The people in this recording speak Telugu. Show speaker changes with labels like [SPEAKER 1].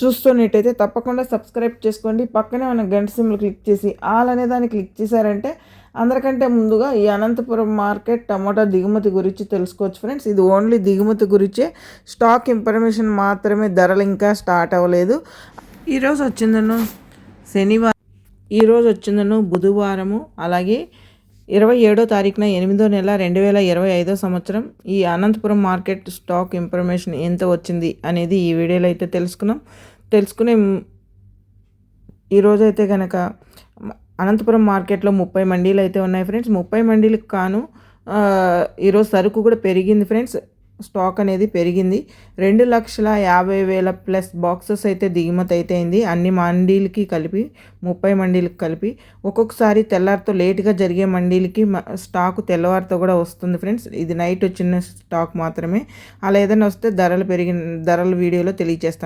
[SPEAKER 1] చూస్తున్నట్టయితే తప్పకుండా సబ్స్క్రైబ్ చేసుకోండి. పక్కనే మన గంట సిమ్లు క్లిక్ చేసి ఆల్ అనే దాన్ని క్లిక్ చేశారంటే అందరికంటే ముందుగా ఈ అనంతపురం మార్కెట్ టమాటా దిగుమతి గురించి తెలుసుకోవచ్చు ఫ్రెండ్స్. ఇది ఓన్లీ దిగుమతి గురించే. స్టాక్ ఇన్ఫర్మేషన్ మాత్రమే ధరలు ఇంకా స్టార్ట్ అవ్వలేదు. ఈరోజు వచ్చిందను శనివారం ఈరోజు వచ్చిందను బుధవారము. అలాగే ఇరవై ఏడో తారీఖున ఎనిమిదో నెల రెండు వేల ఇరవై ఐదో సంవత్సరం ఈ అనంతపురం మార్కెట్ స్టాక్ ఇన్ఫర్మేషన్ ఎంత వచ్చింది అనేది ఈ వీడియోలో అయితే తెలుసుకున్నాం. తెలుసుకునే ఈరోజు అయితే కనుక అనంతపురం మార్కెట్లో ముప్పై మండీలు అయితే ఉన్నాయి ఫ్రెండ్స్. ముప్పై మండీలకు కాను ఈరోజు సరుకు కూడా పెరిగింది ఫ్రెండ్స్. స్టాక్ అనేది పెరిగింది. రెండు లక్షల యాభై వేల ప్లస్ బాక్సెస్ అయితే దిగుమతి అయితే అయింది అన్ని మండీలకి కలిపి ముప్పై మండీలకి కలిపి. ఒక్కొక్కసారి తెల్లారితో లేట్గా జరిగే మండీలకి స్టాక్ తెల్లవారితో కూడా వస్తుంది ఫ్రెండ్స్. ఇది నైట్ వచ్చిన స్టాక్ మాత్రమే. అలా ఏదైనా వస్తే ధరలు పెరిగిన ధరల వీడియోలో తెలియజేస్తాను.